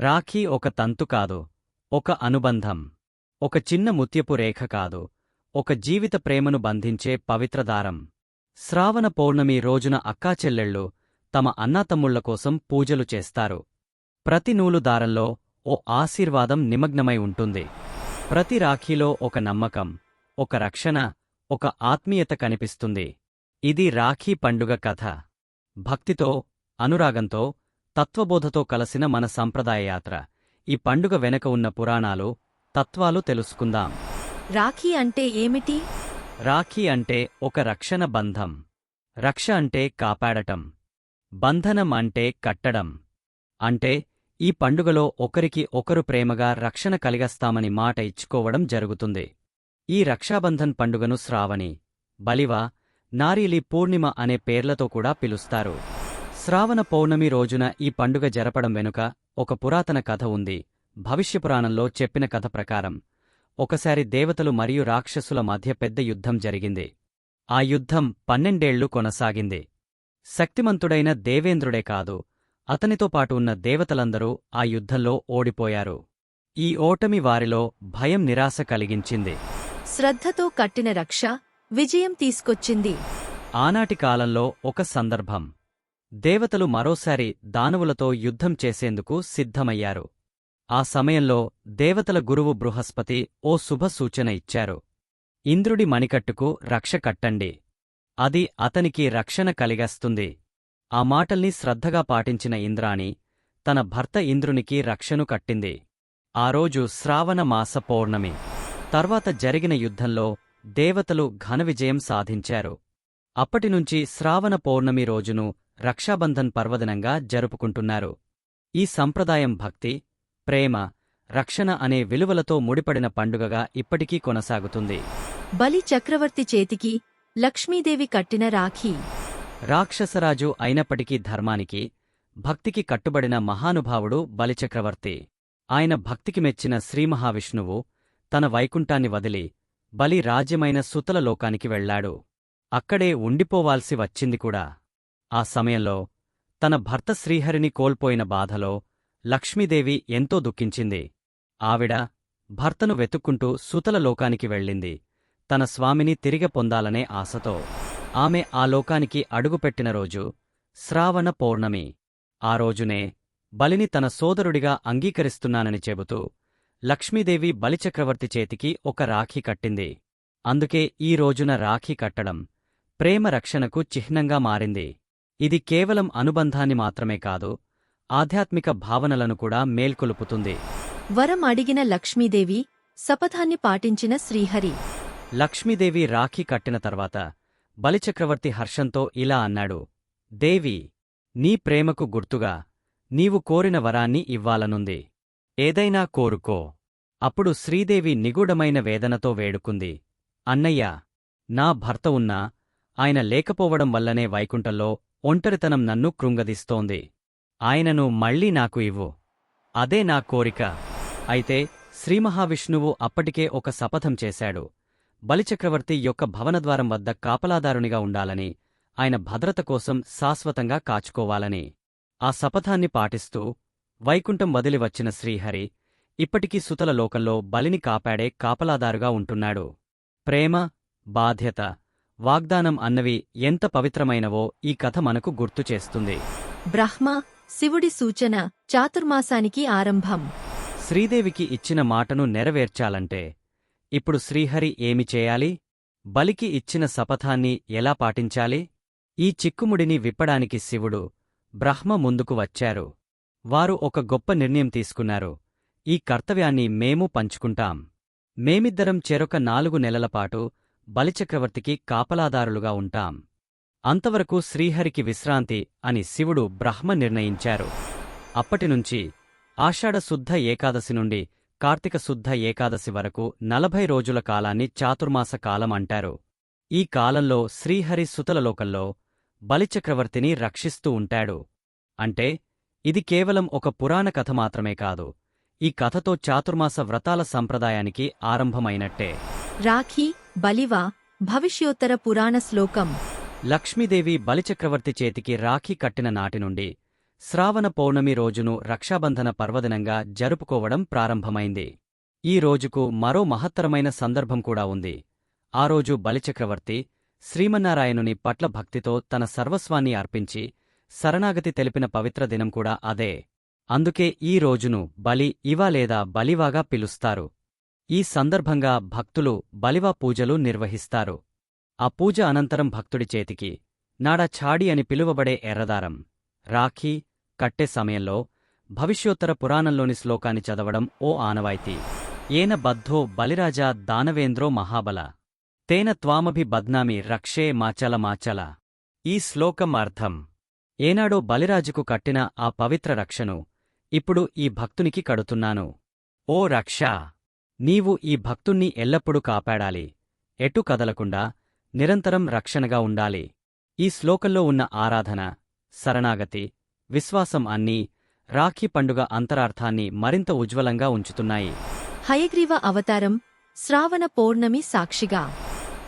రాఖీ ఒక తంతు కాదు ఒక అనుబంధం ఒక చిన్న ముత్యపు రేఖ కాదు ఒక జీవిత ప్రేమను బంధించే పవిత్ర దారం. శ్రావణ పౌర్ణమి రోజున అక్కాచెల్లెళ్ళు తమ అన్నాతమ్ముళ్ళ కోసం పూజలు చేస్తారు. ప్రతి నూలు దారంలో ఓ ఆశీర్వాదం నిమగ్నమై ఉంటుంది. ప్రతి రాఖీలో ఒక నమ్మకం ఒక రక్షణ ఒక ఆత్మీయత కనిపిస్తుంది. ఇది రాఖీ పండుగ కథ. భక్తితో అనురాగంతో తత్వబోధతో కలసిన మన సంప్రదాయ యాత్ర ఈ పండుగ వెనక ఉన్న పురాణాలు తత్వాలు తెలుసుకుందాం. రాఖీ అంటే ఏమిటి? రాఖీ అంటే ఒక రక్షణ బంధం. రక్ష అంటే కాపాడటం. బంధనం అంటే కట్టడం. అంటే ఈ పండుగలో ఒకరికి ఒకరు ప్రేమగా రక్షణ కలిగస్తామని మాట ఇచ్చుకోవడం జరుగుతుంది. ఈ రక్షాబంధన్ పండుగను శ్రావణి బలివ నారీలి పూర్ణిమ అనే పేర్లతో కూడా పిలుస్తారు. శ్రావణ పౌర్ణమి రోజున ఈ పండుగ జరపడం వెనుక ఒక పురాతన కథ ఉంది. భవిష్యపురాణంలో చెప్పిన కథ ప్రకారం ఒకసారి దేవతలు మరియు రాక్షసుల మధ్య పెద్ద యుద్ధం జరిగింది. ఆ యుద్ధం పన్నెండేళ్ళు కొనసాగింది. శక్తిమంతుడైన దేవేంద్రుడే కాదు అతనితో పాటు ఉన్న దేవతలందరూ ఆ యుద్ధంలో ఓడిపోయారు. ఈ ఓటమి వారిలో భయం నిరాశ కలిగించింది. శ్రద్ధతో కట్టిన రక్ష విజయం తీసుకొచ్చింది. ఆనాటి కాలంలో ఒక సందర్భం. దేవతలు మరోసారి దానవులతో యుద్ధం చేసేందుకు సిద్ధమయ్యారు. ఆ సమయంలో దేవతల గురువు బృహస్పతి ఓ శుభ సూచన ఇచ్చారు. ఇంద్రుడి మణికట్టుకు రక్ష కట్టండి. అది అతనికి రక్షణ కలిగస్తుంది. ఆ మాటల్ని శ్రద్ధగా పాటించిన ఇంద్రాణి తన భర్త ఇంద్రునికి రక్షను కట్టింది. ఆ రోజు శ్రావణ మాస పౌర్ణమి. తర్వాత జరిగిన యుద్ధంలో దేవతలు ఘన విజయం సాధించారు. అప్పటినుంచి శ్రావణ పౌర్ణమి రోజును రక్షాబంధన్ పర్వదినంగా జరుపుకుంటున్నారు. ఈ సంప్రదాయం భక్తి ప్రేమ రక్షణ అనే విలువలతో ముడిపడిన పండుగగా ఇప్పటికీ కొనసాగుతుంది. బలి చక్రవర్తి చేతికి లక్ష్మీదేవి కట్టిన రాఖీ. రాక్షసరాజు అయినప్పటికీ ధర్మానికి భక్తికి కట్టుబడిన మహానుభావుడు బలిచక్రవర్తి ఆయన భక్తికి మెచ్చిన శ్రీమహావిష్ణువు తన వైకుంఠాన్ని వదిలి బలి రాజ్యమైన సుతల లోకానికి వెళ్ళాడు. అక్కడే ఉండిపోవాల్సి వచ్చింది కూడా. ఆ సమయంలో తన భర్త శ్రీహరిని కోల్పోయిన బాధలో లక్ష్మీదేవి ఎంతో దుఃఖించింది. ఆవిడ భర్తను వెతుక్కుంటూ సుతల లోకానికి వెళ్ళింది. తన స్వామిని తిరిగి పొందాలనే ఆశతో ఆమె ఆ లోకానికి అడుగుపెట్టిన రోజు శ్రావణ పౌర్ణమి. ఆ రోజునే బలిని తన సోదరుడిగా అంగీకరిస్తున్నానని చెబుతూ లక్ష్మీదేవి బలిచక్రవర్తి చేతికి ఒక రాఖీ కట్టింది. అందుకే ఈ రోజున రాఖీ కట్టడం ప్రేమ రక్షణకు చిహ్నంగా మారింది. ఇది కేవలం అనుబంధాన్ని మాత్రమే కాదు ఆధ్యాత్మిక భావనలను కూడా మేల్కొలుపుతుంది. వరం అడిగిన లక్ష్మీదేవి శపథాన్ని పాటించిన శ్రీహరి. లక్ష్మీదేవి రాఖీ కట్టిన తర్వాత బలిచక్రవర్తి హర్షంతో ఇలా అన్నాడు దేవి నీ ప్రేమకు గుర్తుగా నీవు కోరిన వరాన్ని ఇవ్వాలనుంది. ఏదైనా కోరుకో. అప్పుడు శ్రీదేవి నిగూఢమైన వేదనతో వేడుకుంది అన్నయ్య నా భర్త ఉన్నా ఆయన లేకపోవడం వల్లనే వైకుంఠంలో ఒంటరితనం నన్ను కృంగదీస్తోంది. ఆయనను మళ్ళీ నాకు ఇవ్వు. అదే నా కోరిక. అయితే శ్రీమహావిష్ణువు అప్పటికే ఒక శపథం చేశాడు. బలిచక్రవర్తి యొక్క భవనద్వారం వద్ద కాపలాదారునిగా ఉండాలని ఆయన భద్రత కోసం శాశ్వతంగా కాచుకోవాలని. ఆ శపథాన్ని పాటిస్తూ వైకుంఠం వదిలి వచ్చిన శ్రీహరి ఇప్పటికీ సుతల లోకంలో బలిని కాపాడే కాపలాదారుగా ఉంటున్నాడు. ప్రేమ బాధ్యత వాగ్దానం అన్నవి ఎంత పవిత్రమైనవో ఈ కథ మనకు గుర్తు చేస్తుంది. బ్రహ్మ శివుడి సూచన చాతుర్మాసానికి ఆరంభం. శ్రీదేవికి ఇచ్చిన మాటను నెరవేర్చాలంటే ఇప్పుడు శ్రీహరి ఏమి చేయాలి? బలికి ఇచ్చిన శపథాన్ని ఎలా పాటించాలి? ఈ చిక్కుముడిని విప్పడానికి శివుడు బ్రహ్మ ముందుకు వచ్చారు. వారు ఒక గొప్ప నిర్ణయం తీసుకున్నారు. ఈ కర్తవ్యాన్ని మేము పంచుకుంటాం. మేమిద్దరం చెరొక నాలుగు నెలలపాటు బలిచక్రవర్తికి కాపలాదారులుగా ఉంటాం. అంతవరకు శ్రీహరికి విశ్రాంతి అని శివుడు బ్రహ్మ నిర్ణయించారు. అప్పటినుంచి ఆషాఢశుద్ధ ఏకాదశి నుండి కార్తీక శుద్ధ ఏకాదశి వరకు నలభై రోజుల కాలాన్ని చాతుర్మాస కాలం అంటారు. ఈ కాలంలో శ్రీహరి సుతలలోకంలో బలిచక్రవర్తిని రక్షిస్తూ ఉంటాడు. అంటే ఇది కేవలం ఒక పురాణ కథ మాత్రమే కాదు ఈ కథతో చాతుర్మాస వ్రతాల సంప్రదాయానికి ఆరంభమైనట్టే. రాఖీ బలివా భవిష్యోత్తర పురాణ శ్లోకం. లక్ష్మీదేవి బలిచక్రవర్తి చేతికి రాఖీ కట్టిన నాటి నుండి శ్రావణ పౌర్ణమి రోజును రక్షాబంధన పర్వదినంగా జరుపుకోవడం ప్రారంభమైంది. ఈ రోజుకు మరో మహత్తరమైన సందర్భం కూడా ఉంది. ఆ రోజు బలిచక్రవర్తి శ్రీమన్నారాయణుని పట్ల భక్తితో తన సర్వస్వాన్ని అర్పించి శరణాగతి తెలిపిన పవిత్ర దినం కూడా అదే. అందుకే ఈ రోజును బలి ఇవా లేదా బలివాగా పిలుస్తారు. ఈ సందర్భంగా భక్తులు బలివా పూజలు నిర్వహిస్తారు. ఆ పూజ అనంతరం భక్తుడి చేతికి నాడా ఛాడి అని పిలువబడే ఎర్రదారం రాఖీ కట్టే సమయంలో భవిష్యోత్తర పురాణంలోని శ్లోకాన్ని చదవడం ఓ ఆనవాయితీ. ఏన బద్ధో బలిరాజా దానవేంద్రో మహాబల. తేన త్వామభి బద్నామి రక్షే మాచల మాచల. ఈ శ్లోకం అర్థం. ఏనాడో బలిరాజుకు కట్టిన ఆ పవిత్ర రక్షను ఇప్పుడు ఈ భక్తునికి కడుతున్నాను. ఓ రక్షా! నీవు ఈ భక్తుణ్ణి ఎల్లప్పుడూ కాపాడాలి. ఎటు కదలకుండా నిరంతరం రక్షణగా ఉండాలి. ఈ శ్లోకంలో ఉన్న ఆరాధన శరణాగతి విశ్వాసం అన్నీ రాఖీ పండుగ అంతరార్థాన్ని మరింత ఉజ్వలంగా ఉంచుతున్నాయి. హయగ్రీవ అవతారం శ్రావణ పౌర్ణమి సాక్షిగా.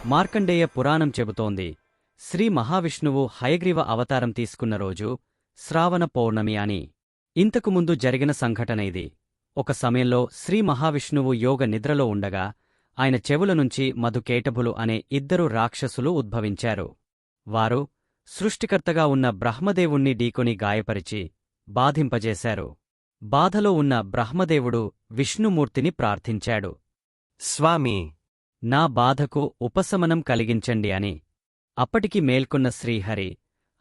మార్కండేయ పురాణం చెబుతోంది. శ్రీ మహావిష్ణువు హయగ్రీవ అవతారం తీసుకున్న రోజు శ్రావణ పౌర్ణమి అని. ఇంతకు ముందు జరిగిన సంఘటన ఇది. ఒక సమయంలో శ్రీ మహావిష్ణువు యోగ నిద్రలో ఉండగా ఆయన చెవుల నుంచి మధుకేటభులు అనే ఇద్దరు రాక్షసులు ఉద్భవించారు. వారు సృష్టికర్తగా ఉన్న బ్రహ్మదేవుణ్ణి ఢీకొని గాయపరిచి బాధింపజేశారు. బాధలో ఉన్న బ్రహ్మదేవుడు విష్ణుమూర్తిని ప్రార్థించాడు. స్వామి! నా బాధకు ఉపశమనం కలిగించండి అని అప్పటికి మేల్కొన్న శ్రీహరి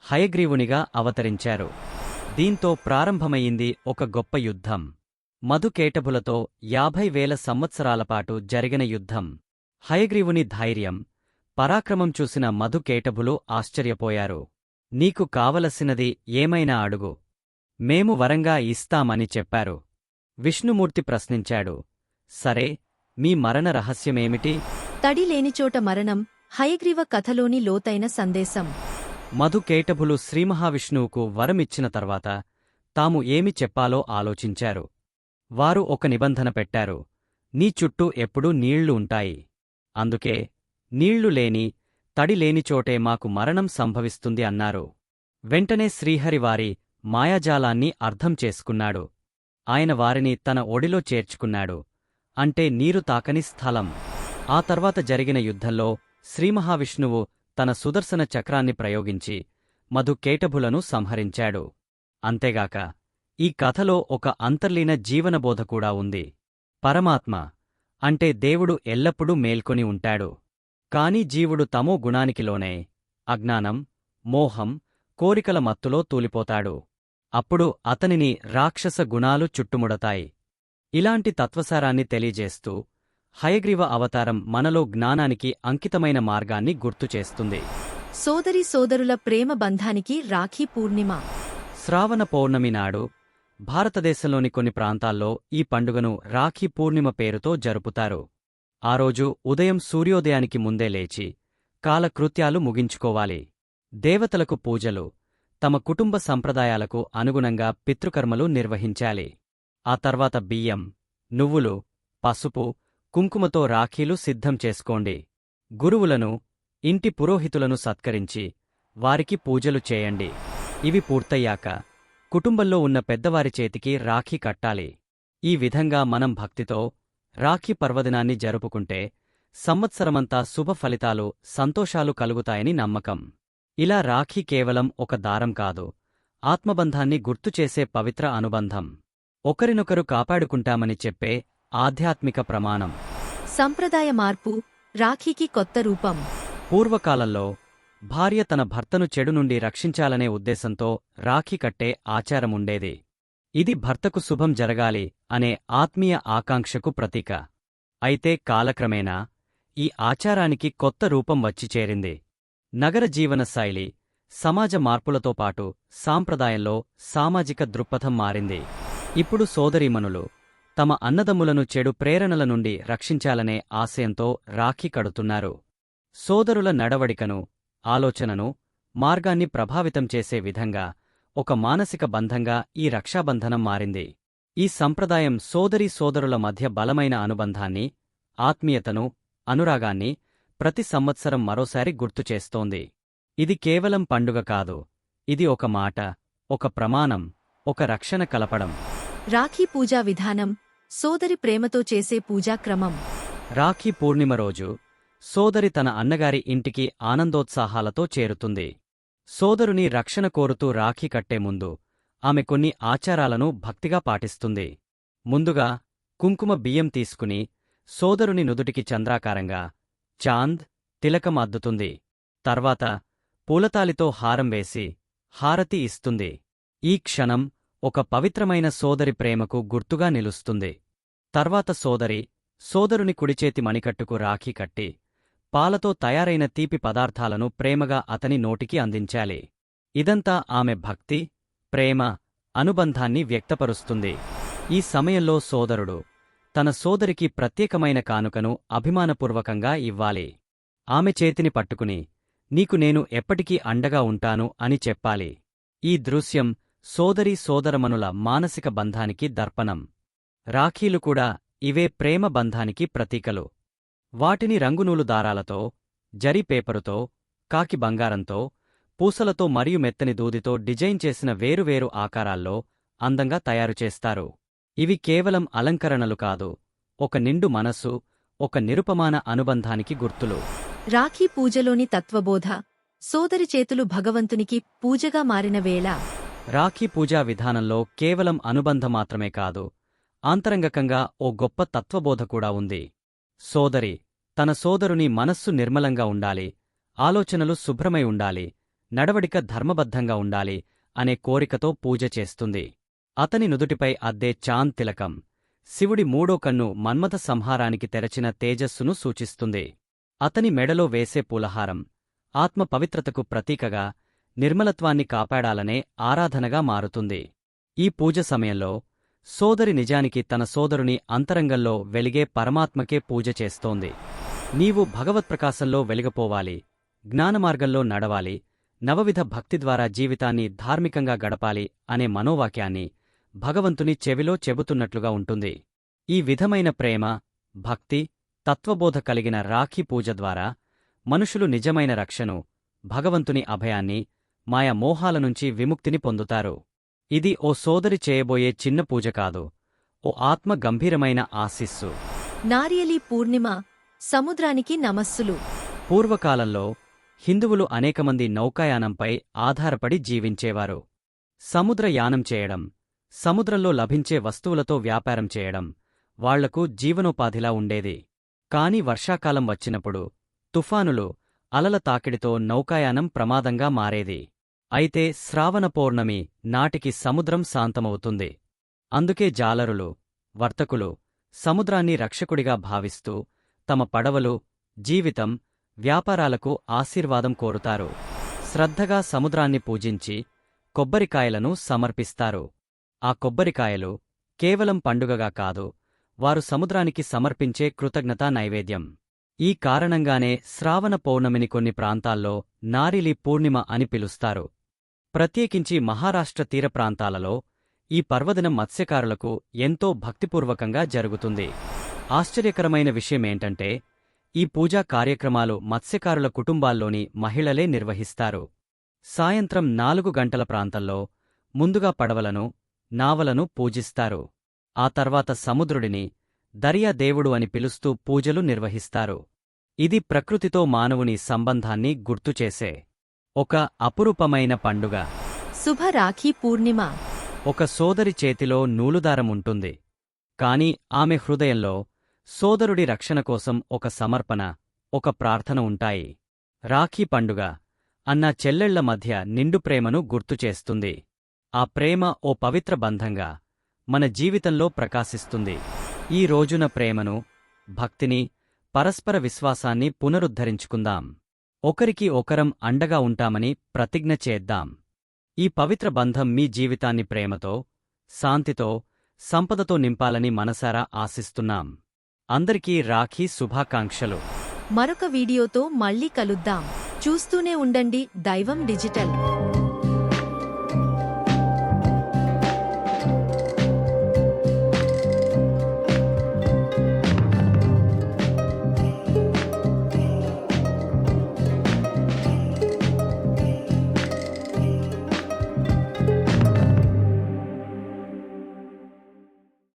హయగ్రీవునిగా అవతరించారు. దీంతో ప్రారంభమయింది ఒక గొప్ప యుద్ధం. మధుకేటభులతో యాభై వేల సంవత్సరాలపాటు జరిగిన యుద్ధం. హయగ్రీవుని ధైర్యం పరాక్రమం చూసిన మధుకేటభులు ఆశ్చర్యపోయారు. నీకు కావలసినది ఏమైనా అడుగు. మేము వరంగా ఇస్తామని చెప్పారు. విష్ణుమూర్తి ప్రశ్నించాడు. సరే మీ మరణ రహస్యమేమిటి? తడి లేనిచోట మరణం హయగ్రీవ కథలోని లోతైన సందేశం. మధుకేటభులు శ్రీమహావిష్ణువుకు వరమిచ్చిన తర్వాత తాము ఏమి చెప్పాలో ఆలోచించారు. వారు ఒక నిబంధన పెట్టారు. నీ చుట్టూ ఎప్పుడూ నీళ్ళు ఉంటాయి. అందుకే నీళ్ళు లేని తడి లేని చోటే మాకు మరణం సంభవిస్తుంది అన్నారు. వెంటనే శ్రీహరివారి మాయాజాలాన్ని అర్థం చేసుకున్నాడు. ఆయన వారిని తన ఒడిలో చేర్చుకున్నాడు. అంటే నీరు తాకని స్థలం. ఆ తర్వాత జరిగిన యుద్ధంలో శ్రీమహావిష్ణువు తన సుదర్శన చక్రాన్ని ప్రయోగించి మధుకేటభులను సంహరించాడు. అంతేగాక ఈ కథలో ఒక అంతర్లీన జీవనబోధ కూడా ఉంది. పరమాత్మ అంటే దేవుడు ఎల్లప్పుడూ మేల్కొని ఉంటాడు. కాని జీవుడు తమో గుణానికి లోనే అజ్ఞానం మోహం కోరికల మత్తులో తూలిపోతాడు. అప్పుడు అతనిని రాక్షస గుణాలు చుట్టుముడతాయి. ఇలాంటి తత్వసారాన్ని తెలియజేస్తూ హయగ్రీవ అవతారం మనలో జ్ఞానానికి అంకితమైన మార్గాన్ని గుర్తుచేస్తుంది సోదరి సోదరుల ప్రేమ బంధానికి రాఖీ పూర్ణిమ. శ్రావణ పౌర్ణమి నాడు భారతదేశంలోని కొన్ని ప్రాంతాల్లో ఈ పండుగను రాఖీ పూర్ణిమ పేరుతో జరుపుతారు. ఆ రోజు ఉదయం సూర్యోదయానికి ముందే లేచి కాలకృత్యాలు ముగించుకోవాలి. దేవతలకు పూజలు తమ కుటుంబ సంప్రదాయాలకు అనుగుణంగా పితృకర్మలు నిర్వహించాలి. ఆ తర్వాత బియ్యం నువ్వులు పసుపు కుంకుమతో రాఖీలు సిద్ధం చేసుకోండి. గురువులను ఇంటి పురోహితులను సత్కరించి వారికి పూజలు చేయండి. ఇవి పూర్తయ్యాక కుటుంబంలో ఉన్న పెద్దవారి చేతికి రాఖీ కట్టాలి. ఈ విధంగా మనం భక్తితో రాఖీ పర్వదినాన్ని జరుపుకుంటే సంవత్సరమంతా శుభ ఫలితాలు సంతోషాలు కలుగుతాయని నమ్మకం. ఇలా రాఖీ కేవలం ఒక దారం కాదు ఆత్మబంధాన్ని గుర్తుచేసే పవిత్ర అనుబంధం. ఒకరినొకరు కాపాడుకుంటామని చెప్పే ఆధ్యాత్మిక ప్రమాణం. సంప్రదాయ మార్పు రాఖీకి కొత్త రూపం. పూర్వకాలంలో భార్య తన భర్తను చెడు నుండి రక్షించాలనే ఉద్దేశంతో రాఖీ కట్టే ఆచారముండేది. ఇది భర్తకు శుభం జరగాలి అనే ఆత్మీయ ఆకాంక్షకు ప్రతీక. అయితే కాలక్రమేణా ఈ ఆచారానికి కొత్త రూపం వచ్చి చేరింది. నగర జీవన శైలి సమాజ మార్పులతో పాటు సాంప్రదాయంలో సామాజిక దృక్పథం మారింది. ఇప్పుడు సోదరీమణులు తమ అన్నదమ్ములను చెడు ప్రేరణల నుండి రక్షించాలనే ఆశయంతో రాఖీ కడుతున్నారు. సోదరుల నడవడికను ఆలోచనను మార్గాన్ని ప్రభావితం చేసే విధంగా ఒక మానసిక బంధంగా ఈ రక్షాబంధనం మారింది. ఈ సంప్రదాయం సోదరీ సోదరుల మధ్య బలమైన అనుబంధాన్ని ఆత్మీయతను అనురాగాన్ని ప్రతి సంవత్సరం మరోసారి గుర్తుచేస్తోంది ఇది కేవలం పండుగ కాదు ఇది ఒక మాట ఒక ప్రమాణం ఒక రక్షణ కలపడం. రాఖీ పూజా విధానం సోదరి ప్రేమతో చేసే పూజా క్రమం రాఖీ పూర్ణిమ రోజు సోదరి తన అన్నగారి ఇంటికి ఆనందోత్సాహాలతో చేరుతుంది. సోదరుని రక్షణ కోరుతూ రాఖీ కట్టే ముందు ఆమె కొన్ని ఆచారాలను భక్తిగా పాటిస్తుంది. ముందుగా కుంకుమ బియ్యం తీసుకుని సోదరుని నుదుటికి చంద్రాకారంగా చాంద్ తిలకం అద్దుతుంది. తర్వాత పూలతాలితో హారం వేసి హారతి ఇస్తుంది. ఈ క్షణం ఒక పవిత్రమైన సోదరి ప్రేమకు గుర్తుగా నిలుస్తుంది. తర్వాత సోదరి సోదరుని కుడిచేతి మణికట్టుకు రాఖీ కట్టి పాలతో తయారైన తీపి పదార్థాలను ప్రేమగా అతని నోటికి అందించాలి. ఇదంతా ఆమె భక్తి ప్రేమ అనుబంధాన్ని వ్యక్తపరుస్తుంది. ఈ సమయంలో సోదరుడు తన సోదరికి ప్రత్యేకమైన కానుకను అభిమానపూర్వకంగా ఇవ్వాలి. ఆమె చేతిని పట్టుకుని నీకు నేను ఎప్పటికీ అండగా ఉంటాను అని చెప్పాలి. ఈ దృశ్యం సోదరీ సోదరమనుల మానసిక బంధానికి దర్పణం. రాఖీలు కూడా ఇవే ప్రేమ బంధానికి ప్రతీకలు. వాటిని రంగునూలు దారాలతో జరీ పేపరుతో కాకి బంగారంతో పూసలతో మరియు మెత్తని దూదితో డిజైన్ చేసిన వేరువేరు ఆకారాల్లో అందంగా తయారుచేస్తారు ఇవి కేవలం అలంకరణలు కాదు ఒక నిండు మనస్సు ఒక నిరుపమాన అనుబంధానికి గుర్తులు. రాఖీ పూజలోని తత్వబోధ సోదరి చేతులు భగవంతునికి పూజగా మారిన వేళ. రాఖీ పూజా విధానంలో కేవలం అనుబంధం మాత్రమే కాదు ఆంతరంగకంగా ఓ గొప్ప తత్వబోధ కూడా ఉంది. సోదరి తన సోదరుని మనస్సు నిర్మలంగా ఉండాలి ఆలోచనలు శుభ్రమై ఉండాలి నడవడిక ధర్మబద్ధంగా ఉండాలి అనే కోరికతో పూజ చేస్తుంది. అతని నుదుటిపై అద్దే చాంద్ తిలకం. శివుడి మూడో కన్ను మన్మథ సంహారానికి తెరచిన తేజస్సును సూచిస్తుంది. అతని మెడలో వేసే పూలహారం. ఆత్మ పవిత్రతకు ప్రతీకగా నిర్మలత్వాన్ని కాపాడాలనే ఆరాధనగా మారుతుంది. ఈ పూజ సమయంలో సోదరి నిజానికి తన సోదరుని అంతరంగంలో వెలిగే పరమాత్మకే పూజ చేస్తోంది. నీవు భగవత్ప్రకాశంలో వెలిగపోవాలి జ్ఞానమార్గంలో నడవాలి నవవిధ భక్తి ద్వారా జీవితాన్ని ధార్మికంగా గడపాలి అనే మనోవాక్యాన్ని భగవంతుని చెవిలో చెబుతున్నట్లుగా ఉంటుంది. ఈ విధమైన ప్రేమ భక్తి తత్వబోధ కలిగిన రాఖీ పూజ ద్వారా మనుషులు నిజమైన రక్షను భగవంతుని అభయాన్ని మాయా మోహాల నుంచి విముక్తిని పొందుతారు. ఇది ఓ సోదరి చేయబోయే చిన్న పూజ కాదు ఓ ఆత్మ గంభీరమైన ఆశిస్సు. నారియలి పూర్ణిమ సముద్రానికి నమస్సులు. పూర్వకాలంలో హిందువులు అనేకమంది నౌకాయానంపై ఆధారపడి జీవించేవారు. సముద్రయానం చేయడం సముద్రంలో లభించే వస్తువులతో వ్యాపారం చేయడం వాళ్ళకు జీవనోపాధిలా ఉండేది. కాని వర్షాకాలం వచ్చినప్పుడు తుఫానులు అలల తాకిడితో నౌకాయానం ప్రమాదంగా మారేది. అయితే శ్రావణ పౌర్ణమి నాటికి సముద్రం శాంతమవుతుంది. అందుకే జాలరులు వర్తకులు సముద్రాన్ని రక్షకుడిగా భావిస్తూ తమ పడవలు జీవితం వ్యాపారాలకు ఆశీర్వాదం కోరుతారు. శ్రద్ధగా సముద్రాన్ని పూజించి కొబ్బరికాయలను సమర్పిస్తారు. ఆ కొబ్బరికాయలు కేవలం పండుగగా కాదు వారు సముద్రానికి సమర్పించే కృతజ్ఞతా నైవేద్యం. ఈ కారణంగానే శ్రావణ పౌర్ణమిని కొన్ని ప్రాంతాల్లో నారిలి పూర్ణిమ అని పిలుస్తారు. ప్రత్యేకించి మహారాష్ట్ర తీర ప్రాంతాలలో ఈ పర్వదినం మత్స్యకారులకు ఎంతో భక్తిపూర్వకంగా జరుగుతుంది. ఆశ్చర్యకరమైన విషయమేంటంటే ఈ పూజా కార్యక్రమాలు మత్స్యకారుల కుటుంబాల్లోని మహిళలే నిర్వహిస్తారు. సాయంత్రం నాలుగు గంటల ప్రాంతంలో ముందుగా పడవలను నావలను పూజిస్తారు. ఆ తర్వాత సముద్రుడిని దరియా దేవుడు అని పిలుస్తూ పూజలు నిర్వహిస్తారు. ఇది ప్రకృతితో మానవుని సంబంధాన్ని గుర్తుచేసే ఒక అపురూపమైన పండుగ. శుభ రాఖీ పూర్ణిమ. ఒక సోదరి చేతిలో నూలుదారం ఉంటుంది. కాని ఆమె హృదయంలో సోదరుడి రక్షణ కోసం ఒక సమర్పణ ఒక ప్రార్థన ఉంటాయి. రాఖీ పండుగ అన్న చెల్లెళ్ళ మధ్య నిండు ప్రేమను గుర్తుచేస్తుంది ఆ ప్రేమ ఓ పవిత్ర బంధంగా మన జీవితంలో ప్రకాశిస్తుంది. ఈ రోజున ప్రేమను భక్తిని పరస్పర విశ్వాసాన్ని పునరుద్ధరించుకుందాం. ఒకరికి ఒకరం అండగా ఉంటామని ప్రతిజ్ఞ చేద్దాం. ఈ పవిత్ర బంధం మీ జీవితాన్ని ప్రేమతో శాంతితో సంపదతో నింపాలని మనసారా ఆశిస్తున్నాం. అందరికీ రాఖీ శుభాకాంక్షలు. మరొక వీడియోతో మళ్ళీ కలుద్దాం. చూస్తూనే ఉండండి దైవం డిజిటల్.